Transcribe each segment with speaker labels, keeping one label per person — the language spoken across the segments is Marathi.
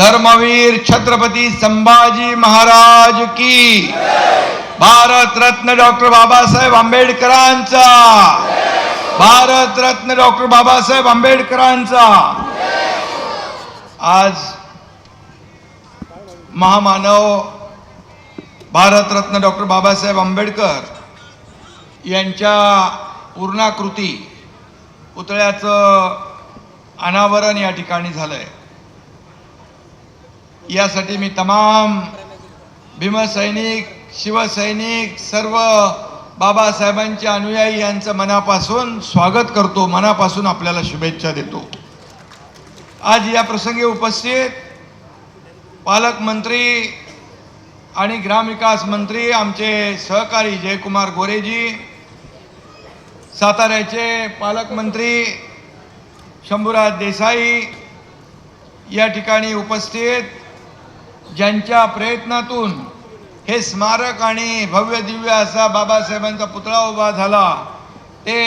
Speaker 1: धर्मवीर छत्रपती संभाजी महाराज की भारत रत्न डॉक्टर बाबासाहेब आंबेडकरांचा. भारत रत्न डॉक्टर बाबासाहेब आंबेडकरांचा. आज महामानव भारतरत्न डॉक्टर बाबासाहेब आंबेडकर यांच्या पूर्णाकृती पुतळ्याचं अनावरण या ठिकाणी झालंय. यासाठी मी तमाम भीमसैनिक शिवसैनिक सर्व बाबासाहेबांचे अनुयायी यांचं मनापासून स्वागत करतो मनापासून आपल्याला शुभेच्छा देतो. आज या प्रसंगी उपस्थित पालकमंत्री आणि ग्रामविकास मंत्री आमचे सहकारी जयकुमार गोरेजी साताऱ्याचे पालकमंत्री शंभूराज देसाई या ठिकाणी उपस्थित ज्यांच्या प्रयत्नातून हे स्मारक आणि भव्य दिव्य असा बाबासाहेबांचा पुतळा उभा झाला ते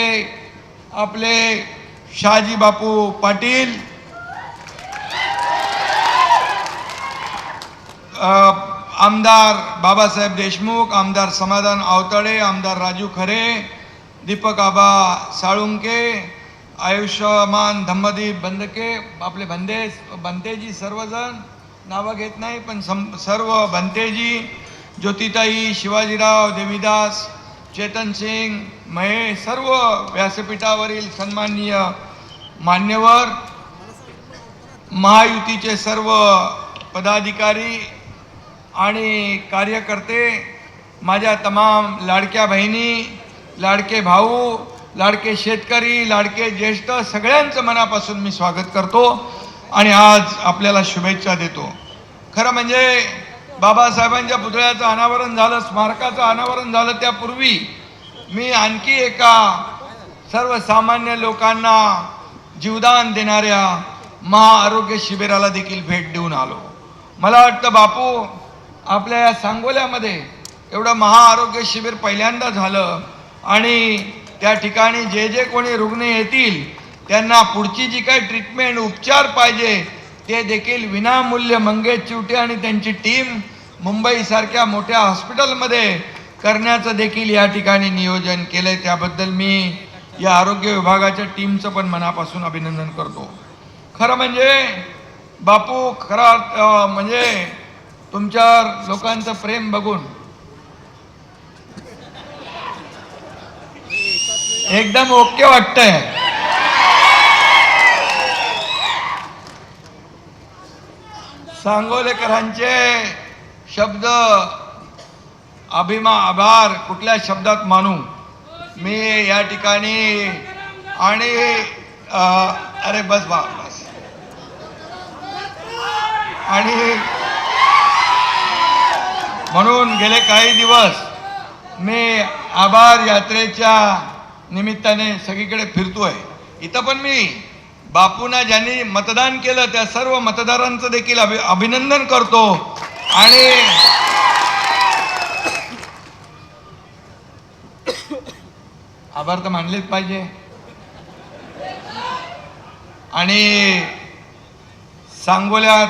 Speaker 1: आपले शहाजी बापू पाटील आमदार बाबासाहेब देशमुख आमदार समाधान आवताडे आमदार राजू खरे दीपक आबा साळुंके आयुष्यमान धम्मदीप बंदके आपले भंदे बंदेजी सर्वजण नावं घेत नाही पण सम सर्व भंतेजी ज्योतिताई शिवाजीराव देवीदास चेतन सिंग महेश सर्व व्यासपीठावरील सन्माननीय मान्यवर महायुतीचे सर्व पदाधिकारी आणि कार्यकर्ते माझ्या तमाम लाडक्या बहिणी लाडके भाऊ लाडके शेतकरी लाडके ज्येष्ठ सगळ्यांचं मनापासून मी स्वागत करतो. आणि आज आपल्याला शुभेच्छा देतो. खरं म्हणजे बाबासाहेबांच्या पुतळ्याचं अनावरण झालं स्मारकाचं अनावरण झालं त्यापूर्वी मी आणखी एका सर्वसामान्य लोकांना जीवदान देणाऱ्या महाआरोग्य शिबिराला देखील भेट देऊन आलो. मला वाटतं बापू आपल्या या सांगोल्यामध्ये एवढं महाआरोग्य शिबिर पहिल्यांदा झालं आणि त्या ठिकाणी जे जे कोणी रुग्ण येतील त्यांना पुढची जी काही ट्रीटमेंट उपचार पाहिजे ते देखील विनामूल्य मंगेश चिवटे आणि त्यांची टीम मुंबईसारख्या मोठ्या हॉस्पिटलमध्ये करण्याचं देखील या ठिकाणी नियोजन केलंय. त्याबद्दल मी या आरोग्य विभागाच्या टीमचं पण मनापासून अभिनंदन करतो. खरं म्हणजे बापू खरा म्हणजे तुमच्या लोकांचं प्रेम बघून एकदम ओके वाटतंय. सांगोलेकरांचे शब्द अभिमा आभार कुठल्या शब्दात मानू? मी या ठिकाणी आणि अरे बस बा बस. आणि म्हणून गेले काही दिवस मी आभार यात्रेच्या निमित्ताने सगळीकडे फिरतोय. इथं पण मी बापूंना ज्यांनी मतदान केलं त्या सर्व मतदारांचं देखील अभि अभिनंदन करतो. आणि आभार तर मानलेच पाहिजे. आणि सांगोल्यात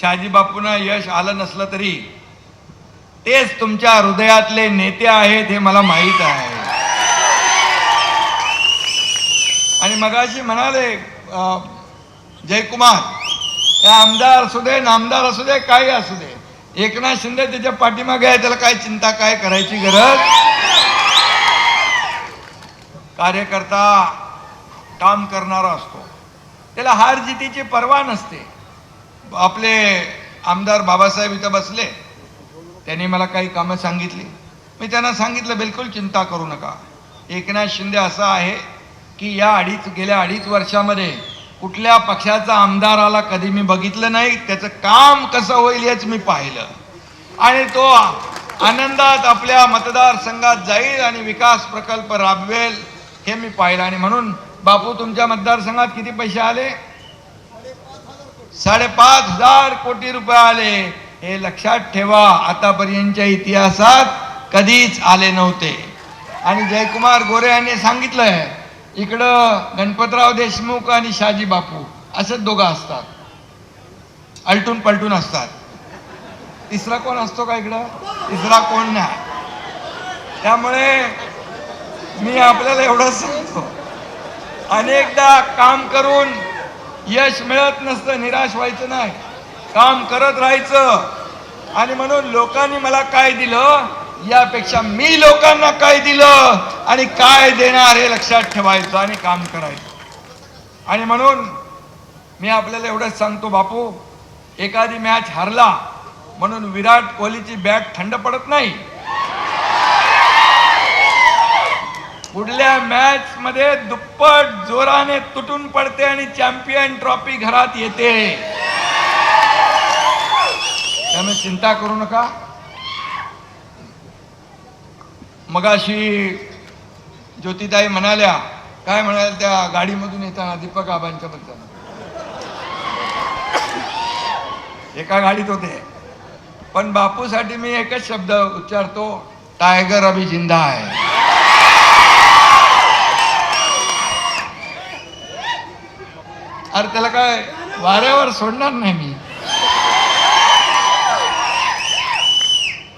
Speaker 1: शहाजी बापूंना यश आलं नसलं तरी तेच तुमच्या हृदयातले नेते आहेत हे मला माहीत आहे. आणि मगाशी म्हणाले जयकुमार हे आमदार असू दे नामदार असू दे काही असू दे. एकनाथ शिंदे त्याच्या पाठीमागे आहे त्याला काय चिंता काय करायची गरज? कार्यकर्ता काम करणारा असतो. त्याला हार जितीची पर्वा नसते. आपले आमदार बाबासाहेब इथं बसले. त्यांनी मला काही कामं सांगितली. मी त्यांना सांगितलं बिलकुल चिंता करू नका. एकनाथ शिंदे असा आहे की या अडीच गेल्या अडीच वर्षामध्ये कुठल्या पक्षाचा आमदार आला कधी मी बघितलं नाही त्याचं काम कसं होईल हेच मी पाहिलं. आणि तो आनंदात आपल्या मतदारसंघात जाईल आणि विकास प्रकल्प राबवेल हे मी पाहिलं. आणि म्हणून बापू तुमच्या मतदारसंघात किती पैसे आले? साडेपाच हजार कोटी रुपये आले. हे लक्षात ठेवा आतापर्यंतच्या इतिहासात कधीच आले नव्हते. आणि जयकुमार गोरे यांनी सांगितलंय इकडं गणपतराव देशमुख आणि शाजी बापू असंच दोघं असतात. आलटून पलटून असतात. तिसरा कोण असतो का इकडं? तिसरा कोण नाही. त्यामुळे मी आपल्याला एवढंच सांगतो. अनेकदा काम करून यश मिळत नसतं निराश व्हायचं नाही. काम करत राहायचं. आणि म्हणून लोकांनी मला काय दिलं? यापेक्षा मी लोकांना काय दिलं आणि काय देणार हे लक्षात ठेवायचं आणि काम करायचं. आणि म्हणून मी आपल्याला एवढंच सांगतो बापू एखादी मॅच हरला म्हणून विराट कोहलीची बॅट थंड पडत नाही. पुढल्या मॅच मध्ये दुप्पट जोराने तुटून पडते आणि चॅम्पियन ट्रॉफी घरात येते. त्यामुळे चिंता करू नका. मगाशी ज्योतिताई म्हणाल्या काय म्हणाल्या त्या गाडीमधून येताना दीपक आबांच्या बद्दल? एका गाडीत होते. पण बापूसाठी मी एकच शब्द उच्चारतो टायगर अभि जिंदा आहे. अरे त्याला काय वाऱ्यावर सोडणार नाही मी.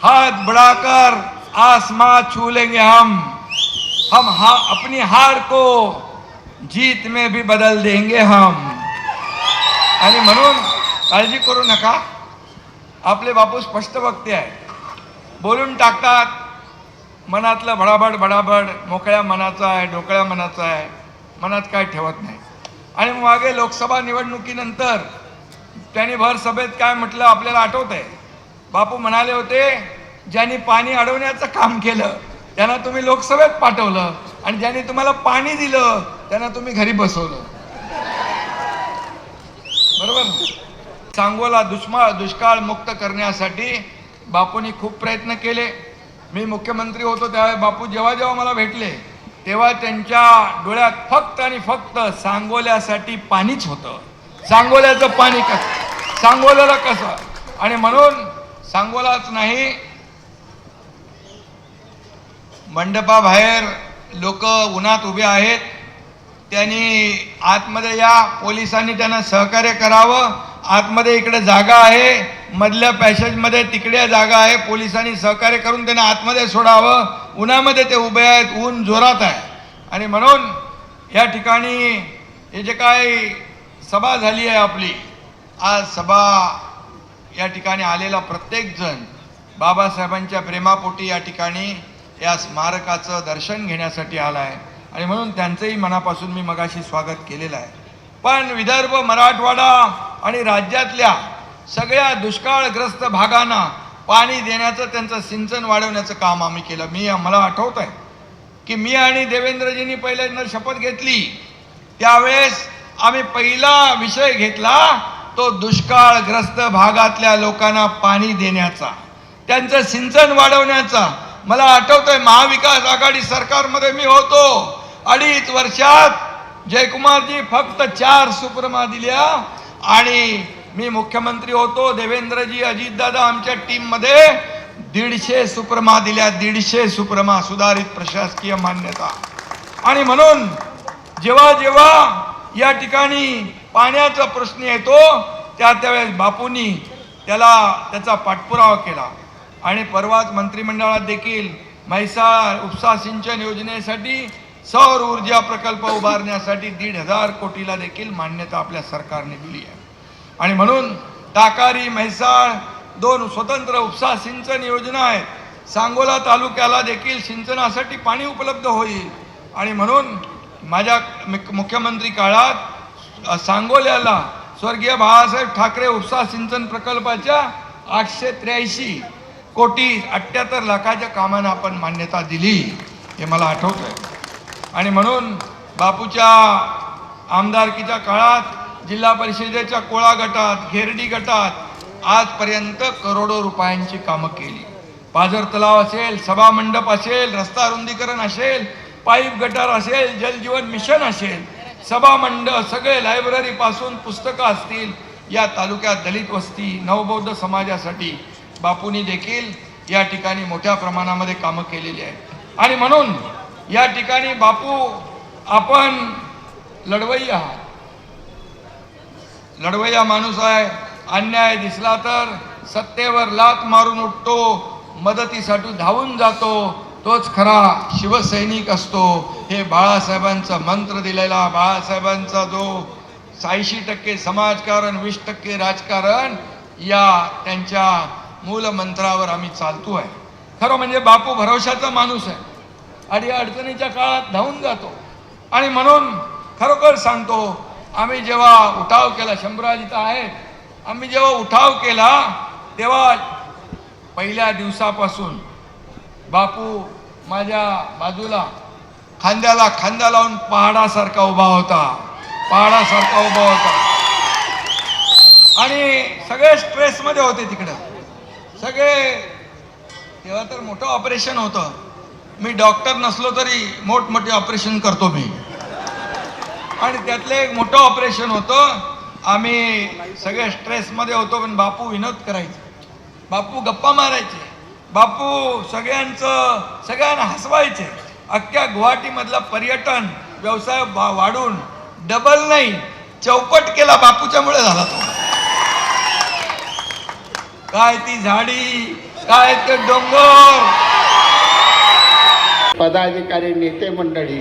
Speaker 1: हात बडाकर आसमां छू लेंगे हम। हम हा अपनी हार को जीत में भी बदल देंगे हम। आणि म्हणून काळजी करू नका। आपले बापू स्पष्ट वक्ते आहे बोलून टाकतात मनातलं भडाभड भडाभड मोकळ्या मनाचा आहे ढोकळ्या मनाचा आहे मनात काय ठेवत नाही. आणि मागे लोकसभा निवडणुकीनंतर त्यांनी भर सभेत काय म्हटलं आपल्याला आठवत आहे बापू म्हणाले होते ज्यांनी पाणी अडवण्याचं काम केलं त्यांना तुम्ही लोकसभेत पाठवलं आणि ज्यांनी तुम्हाला पाणी दिलं त्यांना तुम्ही घरी बसवलं. बरोबर सांगोला दुष्माळ दुष्काळ मुक्त करण्यासाठी बापूंनी खूप प्रयत्न केले. मी मुख्यमंत्री होतो त्यावेळी बापू जेव्हा जेव्हा मला भेटले तेव्हा त्यांच्या डोळ्यात फक्त आणि फक्त सांगोल्यासाठी पाणीच होतं. सांगोल्याचं पाणी कसं? सांगोल्याला कसं? आणि म्हणून सांगोलाच नाही मंडपाबाहेर लोक उन्हात उभे आहेत. त्यांनी आतमध्ये या पोलिसांनी त्यांना सहकार्य करावं. आतमध्ये इकडे जागा आहे. मधल्या पॅसेजमध्ये तिकडे जागा आहे. पोलिसांनी सहकार्य करून त्यांना आतमध्ये सोडावं. उन्हामध्ये ते उभे आहेत. ऊन जोरात आहे. आणि म्हणून या ठिकाणी हे जे काय सभा झाली आहे आपली आज सभा या ठिकाणी आलेला प्रत्येकजण बाबासाहेबांच्या प्रेमापोटी या ठिकाणी या स्मारकाचं दर्शन घेण्यासाठी आला आहे आणि म्हणून त्यांचंही मनापासून मी मगाशी स्वागत केलेलं आहे. पण विदर्भ मराठवाडा आणि राज्यातल्या सगळ्या दुष्काळग्रस्त भागांना पाणी देण्याचं त्यांचं सिंचन वाढवण्याचं काम आम्ही केलं. मी मला आठवत आहे की मी आणि देवेंद्रजींनी पहिल्यांदा शपथ घेतली. त्यावेळेस आम्ही पहिला विषय घेतला तो दुष्काळग्रस्त भागातल्या लोकांना पाणी देण्याचा त्यांचं सिंचन वाढवण्याचा. मला आठवतंय महाविकास आघाडी सरकारमध्ये मी होतो. अडीच वर्षात जयकुमारजी फक्त चार सुप्रमा दिल्या आणि मी मुख्यमंत्री होतो. देवेंद्रजी अजितदादा आमच्या टीममध्ये दीडशे सुप्रमा दिल्या. दीडशे सुप्रमा सुधारित प्रशासकीय मान्यता. आणि म्हणून जेव्हा जेव्हा या ठिकाणी पाण्याचा प्रश्न येतो त्या त्यावेळेस बापूंनी त्याला त्याचा पाठपुरावा केला. आणि परवाच मंत्रिमंडळात देखील म्हैसाळ उपसा सिंचन योजनेसाठी सौर ऊर्जा प्रकल्प उभारण्यासाठी दीड हजार कोटीला देखील मान्यता आपल्या सरकारने दिली आहे. आणि म्हणून ताकारी म्हैसाळ दोन स्वतंत्र उपसा सिंचन योजना आहेत. सांगोला तालुक्याला देखील सिंचनासाठी पाणी उपलब्ध होईल. आणि म्हणून माझ्या मुख्यमंत्री काळात सांगोल्याला स्वर्गीय बाळासाहेब ठाकरे उपसा सिंचन प्रकल्पाच्या आठशे त्र्याऐंशी कोटी अठ्ठ्याहत्तर लाखाच्या कामांना आपण मान्यता दिली हे मला आठवत आहे आणि म्हणून बापूच्या आमदारकीच्या काळात जिल्हा परिषदेच्या कोळा गटात घेरडी गटात आजपर्यंत करोडो रुपयांची कामं केली. पाझर तलाव असेल सभा मंडप असेल रस्ता रुंदीकरण असेल पाईप गटार असेल जलजीवन मिशन असेल सभा मंडप सगळे लायब्ररी पासून पुस्तकं असतील या तालुक्यात दलित वस्ती नवबौद्ध समाजासाठी बापूंनी देखील या ठिकाणी मोठ्या प्रमाणामध्ये कामं केलेली आहेत. आणि म्हणून या ठिकाणी बापू आपण लढवई आहात. लढवय्या माणूस आहे अन्याय दिसला तर सत्तेवर लात मारून उठतो मदतीसाठी धावून जातो तोच खरा शिवसैनिक असतो. हे बाळासाहेबांचा मंत्र दिलेला बाळासाहेबांचा जो ऐंशी टक्के समाजकारण वीस टक्के राजकारण या त्यांच्या मूलमंत्रावर आम्ही चालतो आहे. खरं म्हणजे बापू भरोशाचा माणूस आहे. आणि या अडचणीच्या काळात धावून जातो. आणि म्हणून खरोखर सांगतो आम्ही जेव्हा उठाव केला शंभराज इथं आहेत आम्ही जेव्हा उठाव केला तेव्हा पहिल्या दिवसापासून बापू माझ्या बाजूला खांद्याला खांदा लावून पहाडासारखा उभा होता. पहाडासारखा उभा होता. आणि सगळे स्ट्रेसमध्ये होते तिकडं. सगळे. तेव्हा तर मोठं ऑपरेशन होतं. मी डॉक्टर नसलो तरी मोठमोठे ऑपरेशन करतो मी. आणि त्यातलं एक मोठं ऑपरेशन होतं. आम्ही सगळे स्ट्रेसमध्ये होतो पण बापू विनोद करायचे. बापू गप्पा मारायचे. बापू सगळ्यांचं सगळ्यांना हसवायचे. अख्ख्या गुवाहाटीमधला पर्यटन व्यवसाय वाढून डबल नाही चौपट केला बापूच्यामुळे झाला तो. काय ती झाडी? काय ते डोंगर?
Speaker 2: पदाधिकारी नेते मंडळी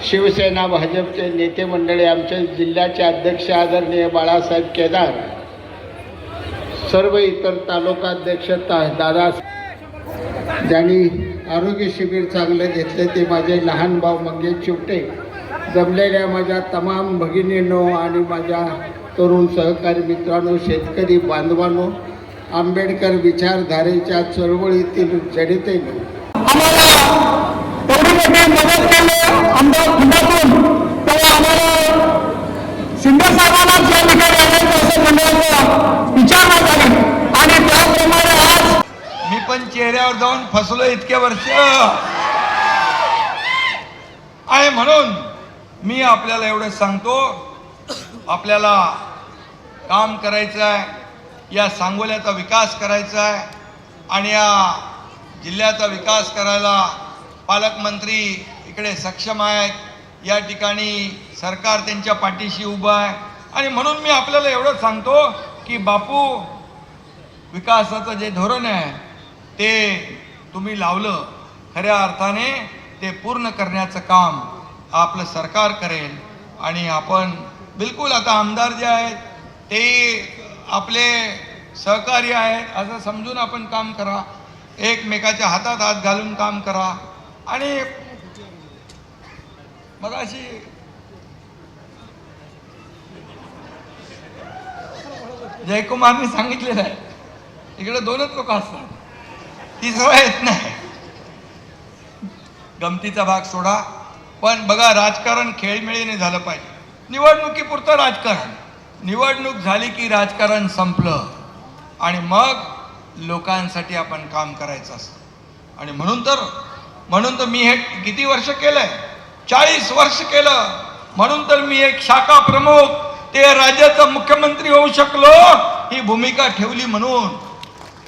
Speaker 2: शिवसेना भाजपचे नेते मंडळी आमचे जिल्ह्याचे अध्यक्ष आदरणीय बाळासाहेब केदार सर्व इतर तालुकाध्यक्ष दादा ज्यांनी आरोग्य शिबिर चांगलं घेतले ते माझे लहान भाऊ मंगेश चिवटे जमलेल्या माझ्या तमाम भगिनींनो आणि माझ्या तरुण सहकारी मित्रांनो शेतकरी बांधवांनो आंबेडकर विचारधारेच्या चळवळीतील जडितेनो.
Speaker 1: मी पण चेहऱ्यावर जाऊन फसलो इतके वर्ष. आणि म्हणून मी आपल्याला एवढं सांगतो. आपल्याला काम करायचं आहे या सांगोल्याचा विकास करायचा आहे आणि या जिल्ह्याचा विकास करायला पालकमंत्री इकडे सक्षम आहेत. या ठिकाणी सरकार त्यांच्या पाठीशी उभं आहे. आणि म्हणून मी आपल्याला एवढंच सांगतो की बापू विकासाचं जे धोरण आहे ते तुम्ही लावलं. खऱ्या अर्थाने ते पूर्ण करण्याचं काम आपलं सरकार करेल. आणि आपण बिलकुल आता आमदार जे आहेत ते आपले सहकारी आहेत असं समजून आपण काम करा. एकमेकाच्या हातात हात घालून काम करा. आणि मग अशी जयकुमारनी सांगितलेलं आहे इकडे दोनच लोक असतात. तिसरा येत नाही. गमतीचा भाग सोडा. पण बघा राजकारण खेळमेळीने झालं पाहिजे. निवडणुकीपुरतं राजकारण. निवडणूक झाली की राजकारण संपलं आणि मग लोकांसाठी आपण काम करायचं असतं. आणि म्हणून तर म्हणून तर मी हे किती वर्ष केलंय? चाळीस वर्ष केलं. म्हणून तर मी एक शाखा प्रमुख ते राज्याचा मुख्यमंत्री होऊ शकलो ही भूमिका ठेवली म्हणून.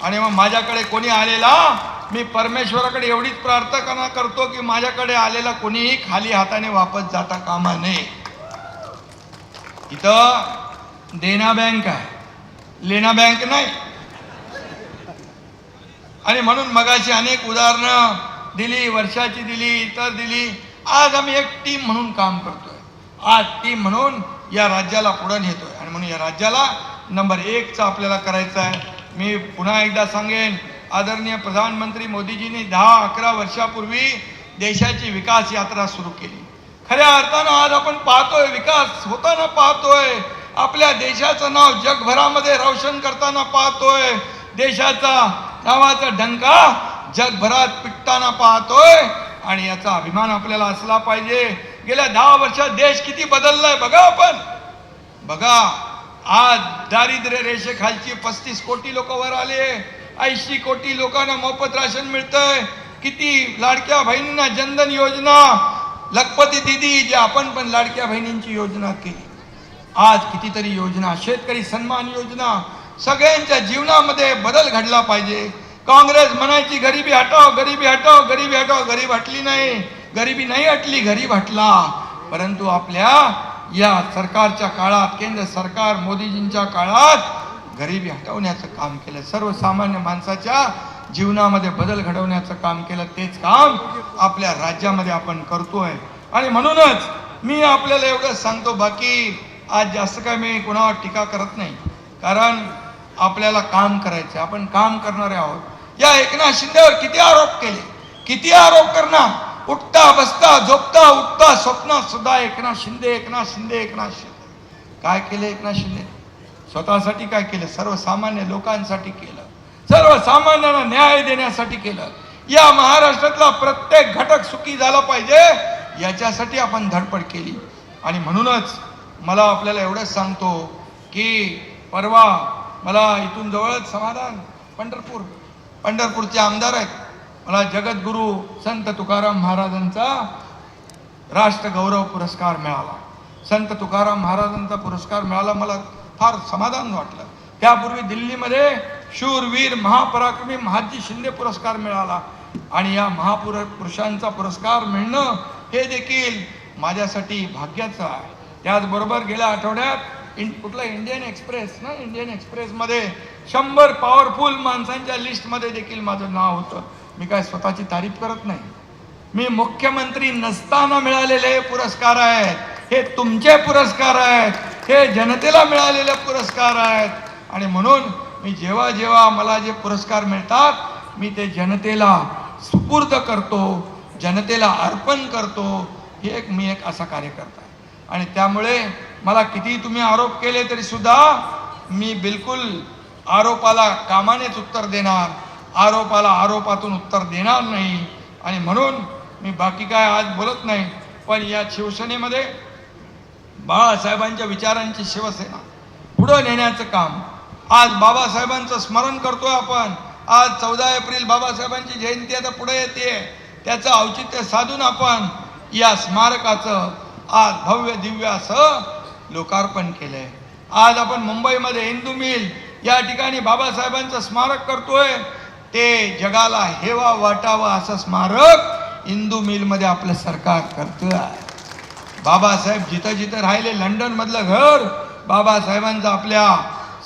Speaker 1: आणि मग माझ्याकडे कोणी आलेला? मी परमेश्वराकडे एवढीच प्रार्थना करतो की माझ्याकडे आलेला कोणीही खाली हाताने वापस जाता कामा नये. इथं देना बँक आहे. लेना बँक नाही. आणि म्हणून मगाशी अनेक उदाहरणं दिली वर्षाची दिली इतर दिली. आज आम्ही एक टीम म्हणून काम करतोय. आज टीम म्हणून या राज्याला पुढे नेतोय. आणि म्हणून या राज्याला नंबर एकचा आपल्याला करायचा आहे. मी पुन्हा एकदा सांगेन आदरणीय प्रधानमंत्री मोदीजींनी दहा अकरा वर्षापूर्वी देशाची विकास यात्रा सुरू केली. खऱ्या अर्थानं आज आपण पाहतोय विकास होताना पाहतोय. आपल्या देशाचं नाव जगभरामध्ये रोशन करताना पाहतोय. देशाचा नावाचा डंका जगभरात पिटताना पाहतोय. आणि याचा अभिमान आपल्याला असला पाहिजे. गेल्या दहा वर्षात देश किती बदललाय बघा आपण. बघा आज दारिद्र्य रेषेखालची पस्तीस कोटी लोक वर आले. ऐंशी कोटी लोकांना मोफत राशन मिळतंय. किती लाडक्या बहिणींना जनधन योजना. लखपती दिदी जे आपण पण लाडक्या बहिणींची योजना केली. आज कितीतरी योजना शेतकरी सन्मान योजना सगळ्यांच्या जीवनामध्ये बदल घडला पाहिजे. काँग्रेस म्हणायची गरिबी हटाव गरिबी हटाव गरिबी हटाव गरीब हटली नाही गरिबी नाही हटली गरीब हटला. परंतु आपल्या या सरकारच्या काळात केंद्र सरकार मोदीजींच्या काळात गरिबी हटवण्याचं काम केलं. सर्वसामान्य माणसाच्या जीवनामध्ये बदल घडवण्याचं काम केलं. तेच काम आपल्या राज्यामध्ये आपण करतोय. आणि म्हणूनच मी आपल्याला एवढंच सांगतो बाकी आज जास्त काय मी कुणावर टीका करत नाही. कारण आपल्याला काम करायचं आपण काम करणारे आहोत. या एकनाथ शिंदेवर किती आरोप केले? किती आरोप करणार? उठता बसता झोपता उठता स्वप्नात सुद्धा एकनाथ शिंदे एकनाथ शिंदे एकनाथ शिंदे. काय केलं एकनाथ शिंदे? स्वतःसाठी काय केलं? सर्वसामान्य लोकांसाठी केलं. सर्वसामान्यांना न्याय देण्यासाठी केलं. या महाराष्ट्रातला प्रत्येक घटक सुखी झाला पाहिजे. याच्यासाठी आपण धडपड केली. आणि म्हणूनच मला आपल्याला एवढंच सांगतो की परवा मला इथून जवळच समाधान पंढरपूर. पंढरपूरचे आमदार आहेत. मला जगद्गुरू संत तुकाराम महाराजांचा राष्ट्रगौरव पुरस्कार मिळाला. संत तुकाराम महाराजांचा पुरस्कार मिळाला मला फार समाधान वाटलं. त्यापूर्वी दिल्लीमध्ये शूरवीर महापराक्रमी महाजी शिंदे पुरस्कार मिळाला आणि या महापुर पुरुषांचा पुरस्कार मिळणं हे देखील माझ्यासाठी भाग्याचं आहे. त्याचबरोबर गेल्या आठवड्यात इन कुठला इंडियन एक्सप्रेस ना? इंडियन एक्सप्रेसमध्ये शंभर पॉवरफुल माणसांच्या लिस्टमध्ये देखील माझं नाव होतं. मी काय स्वतःची तारीफ करत नाही. मी मुख्यमंत्री नसताना मिळालेले पुरस्कार आहेत. हे तुमचे पुरस्कार आहेत. हे जनतेला मिळालेले पुरस्कार आहेत. आणि म्हणून मी जेव्हा जेव्हा मला जे पुरस्कार मिळतात मी ते जनतेला सुपूर्द करतो जनतेला अर्पण करतो. हे एक मी एक असा कार्यकर्ता आहे. आणि त्यामुळे मला कितीही तुम्ही आरोप केले तरी सुद्धा मी बिलकुल आरोपाला कामानेच उत्तर देणार आरोपाला आरोपातून उत्तर देणार नाही. आणि म्हणून मी बाकी काय आज बोलत नाही पण या शिवसेनेमध्ये बाळासाहेबांच्या विचारांची शिवसेना पुढं नेण्याचं काम. आज बाबासाहेबांचं स्मरण करतोय आपण. आज चौदा एप्रिल बाबासाहेबांची जयंती आता पुढे येते त्याचं औचित्य साधून आपण या स्मारकाचं आज भव्य दिव्य असं लोकार्पण केलंय. आज आपण मुंबईमध्ये हिंदू मिल या ठिकाणी बाबासाहेबांचं स्मारक करतोय. ते जगाला हेवा वाटावा असं स्मारक हिंदू मिलमध्ये आपलं सरकार करतोय. बाबासाहेब जिथं जिथं राहिले लंडन मधलं घर बाबासाहेबांचं आपल्या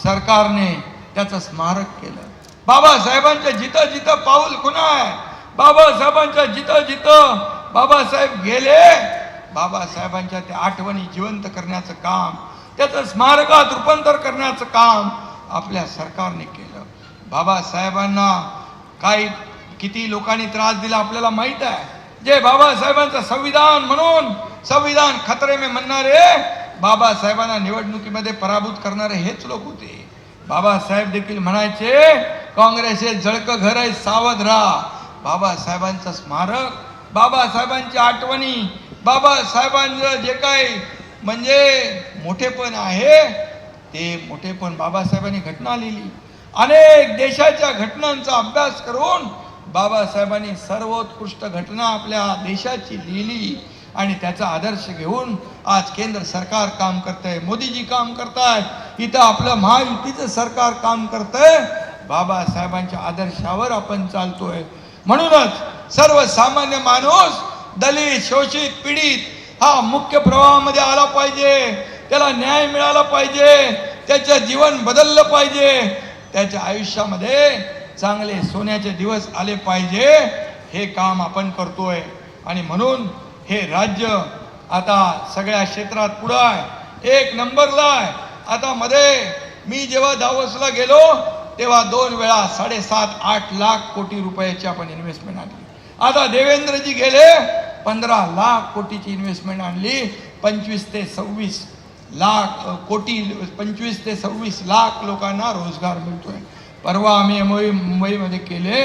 Speaker 1: सरकारने त्याचं स्मारक केलं. बाबासाहेबांच्या जिथं जिथं पाऊल खुणा आहे बाबासाहेबांच्या जिथं जिथं बाबासाहेब गेले बाबासाहेबांच्या त्या आठवणी जिवंत करण्याचं काम त्याचं स्मारकात रूपांतर करण्याचं काम आपल्या सरकारने केलं. बाबासाहेबांना काही किती लोकांनी त्रास दिला आपल्याला माहीत आहे. जे बाबासाहेबांचं संविधान म्हणून संविधान खतरे में म्हणणारे बाबासाहेबांना निवडणुकीमध्ये पराभूत करणारे हेच लोक होते. बाबासाहेब देखील म्हणायचे काँग्रेस हे जळकं घर आहे सावध राहा. बाबासाहेबांचं स्मारक बाबासाहेबांची आठवणी बाबासाहेबांचं जे काही म्हणजे मोठेपण आहे ते मोठेपण बाबासाहेबांनी घटना लिहिली. अनेक देशाच्या घटनांचा अभ्यास करून बाबासाहेबांनी सर्वोत्कृष्ट घटना आपल्या देशाची लिहिली आणि त्याचा आदर्श घेऊन आज केंद्र सरकार काम करतंय मोदीजी काम करतायत. इथं आपलं महायुतीचं सरकार काम करतंय. बाबासाहेबांच्या आदर्शावर आपण चालतोय. म्हणूनच सर्वसामान्य माणूस दलित शोषित पीडित हा मुख्य प्रवाहामध्ये आला पाहिजे. त्याला न्याय मिळाला पाहिजे. त्याचं जीवन बदललं पाहिजे. त्याच्या आयुष्यामध्ये चांगले सोन्याचे दिवस आले पाहिजे. हे काम आपण करतोय. आणि म्हणून हे राज्य आता सगळ्या क्षेत्रात पुढं आहे. एक नंबरला आहे. आता मध्ये मी जेव्हा दावोसला गेलो तेव्हा दोन वेळा साडेसात आठ लाख कोटी रुपयाची आपण इन्व्हेस्टमेंट आणली. आता देवेंद्रजी गेले पंधरा लाख कोटीची इन्व्हेस्टमेंट आणली पंचवीस ते सव्वीस लाख कोटी पंचवीस ते सव्वीस लाख लोकांना रोजगार मिळतोय. परवा आम्ही मुंबई मुंबईमध्ये केले.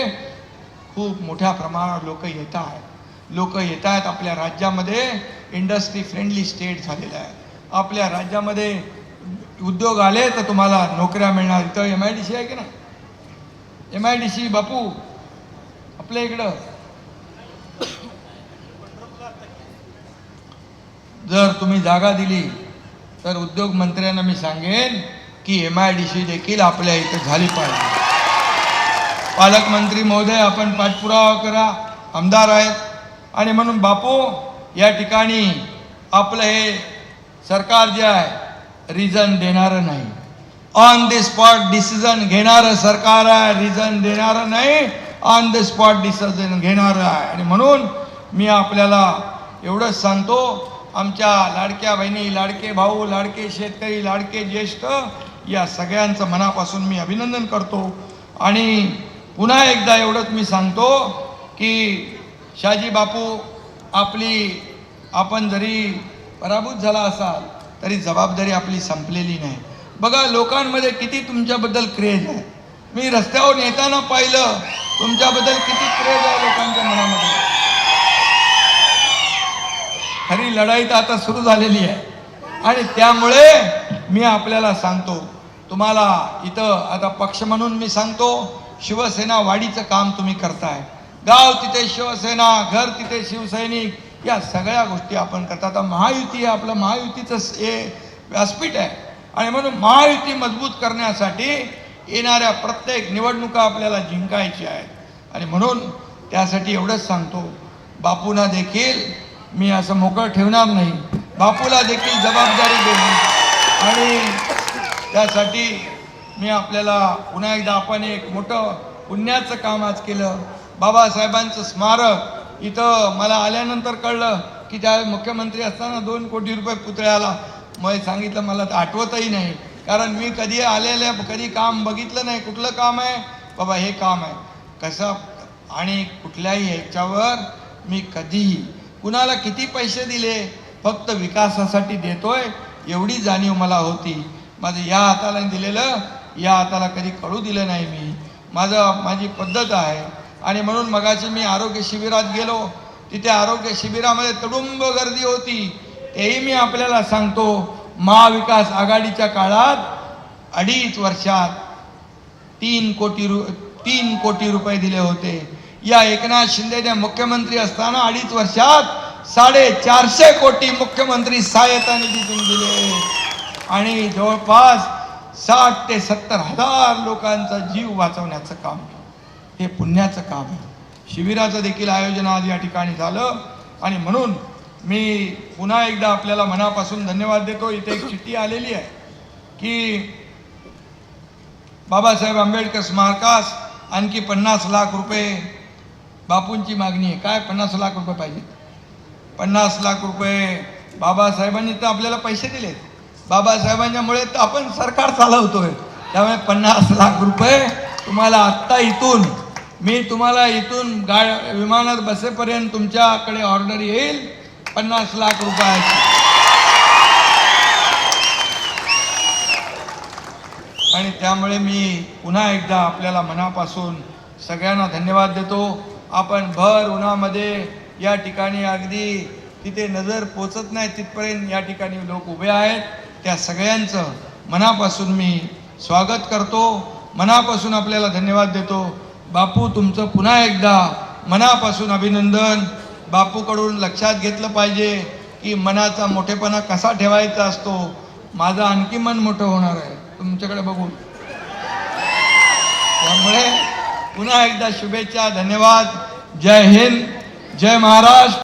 Speaker 1: खूप मोठ्या प्रमाणावर लोक येत आहेत. लोक येत आहेत आपल्या राज्यामध्ये. इंडस्ट्री फ्रेंडली स्टेट झालेलं आहे. आपल्या राज्यामध्ये उद्योग आले तर तुम्हाला नोकऱ्या मिळणार. इथं एम आय डी सी आहे की नाही? M I D C Bapu आपल्या इकडं. जर तुम्ही जागा दिली तर उद्योग मंत्र्यांना मी सांगेन की एम आय डी सी देखील आपल्या इथं झाली पाहिजे. पालकमंत्री महोदय आपण पाठपुरावा करा. आमदार आहेत. आणि म्हणून बापू या ठिकाणी आपलं हे सरकार जे आहे रिझन देणारं नाही. ऑन द स्पॉट डिसिजन घेणारं सरकार आहे रिझन देणारं नाही. ऑन द स्पॉट डिसिजन घेणारं आहे. आणि म्हणून मी आपल्याला एवढंच सांगतो आमच्या लाडक्या बहिणी लाडके भाऊ लाडके शेतकरी लाडके ज्येष्ठ या सगळ्यांचं मनापासून मी अभिनंदन करतो. आणि पुन्हा एकदा एवढंच मी सांगतो की शाजी बापू आपली आपण जरी पराभूत झाला असाल तरी जबाबदारी आपली संपलेली नाही. बघा लोकांमध्ये किती तुमच्याबद्दल क्रेज आहे. मी रस्त्यावर येताना पाहिलं तुमच्याबद्दल किती क्रेज आहे लोकांच्या मनामध्ये. खरी लढाई तर आता सुरू झालेली आहे. आणि त्यामुळे मी आपल्याला सांगतो तुम्हाला इथं आता पक्ष म्हणून मी सांगतो शिवसेना वाढीचं काम तुम्ही करताय. गाव तिथे शिवसेना घर तिथे शिवसैनिक या सगळ्या गोष्टी आपण करता आता महायुती हे आपलं महायुतीचं हे व्यासपीठ आहे. आणि म्हणून महायुती मजबूत करण्यासाठी येणाऱ्या प्रत्येक निवडणुका आपल्याला जिंकायची आहेत. आणि म्हणून त्यासाठी एवढंच सांगतो बापूंना देखील मी असं मोकळं ठेवणार नाही. बापूला देखील जबाबदारी देणे आणि त्यासाठी मी आपल्याला पुन्हा एकदा आपण एक मोठं पुण्याचं काम आज केलं. बाबासाहेबांचं स्मारक. इथं मला आल्यानंतर कळलं की त्या मुख्यमंत्री असताना दोन कोटी रुपये पुतळ्याला मग सांगितलं मला तर आठवतही नाही. कारण मी कधी आलेल्या कधी काम बघितलं नाही. कुठलं काम आहे? बाबा हे काम आहे. कसं? आणि कुठल्याही ह्याच्यावर मी कधीही कुणाला किती पैसे दिले फक्त विकासासाठी देतोय एवढी जाणीव मला होती. माझं या हाताला दिलेलं या हाताला कधी कळू दिलं नाही मी. माझं माझी पद्धत आहे. आणि म्हणून मगाशी मी आरोग्य शिबिरात गेलो. तिथे आरोग्य शिबिरामध्ये तुडुंब गर्दी होती. तेही मी आपल्याला सांगतो महाविकास आघाडीच्या काळात अडीच वर्षात तीन कोटी रु तीन कोटी रुपये दिले होते. या एकनाथ शिंदेने मुख्यमंत्री असताना अडीच वर्षात साडेचारशे कोटी मुख्यमंत्री सहायता निधीतून दिले. आणि जवळपास साठ ते सत्तर हजार लोकांचा जीव वाचवण्याचं काम हे पुण्याचं काम आहे. शिबिराचं देखील आयोजन आज या ठिकाणी झालं. आणि म्हणून मी पुन्हा एकदा आपल्याला मनापासून धन्यवाद देतो. इथे एक चिठ्ठी आलेली आहे की बाबासाहेब आंबेडकर स्मारकास आणखी पन्नास लाख रुपये बापूंची मागणी आहे. काय? पन्नास लाख रुपये पाहिजे. पन्नास लाख रुपये. बाबासाहेबांनी तर आपल्याला पैसे दिलेत. बाबासाहेबांच्यामुळे तर आपण सरकार चालवतोय. त्यामुळे पन्नास लाख रुपये तुम्हाला आत्ता इथून मी तुम्हाला इथून गा विमानात बसेपर्यंत तुमच्याकडे ऑर्डर येईल. पन्नास लाख रुपयाची. आणि त्यामुळे मी पुन्हा एकदा आपल्याला मनापासून सगळ्यांना धन्यवाद देतो. आपण भर उन्हामध्ये या ठिकाणी अगदी तिथे नजर पोचत नाही तिथपर्यंत या ठिकाणी लोक उभे आहेत. त्या सगळ्यांचं मनापासून मी स्वागत करतो. मनापासून आपल्याला धन्यवाद देतो. बापू तुमचं पुन्हा एकदा मनापासून अभिनंदन. बापूकडून लक्षात घेतलं पाहिजे की मनाचा मोठेपणा कसा ठेवायचा असतो. माझं आणखी मन मोठं होणार आहे. तुमच्याकडे बघून त्यामुळे पुन्हा एकदा शुभेच्छा धन्यवाद. जय हिंद जय महाराष्ट्र.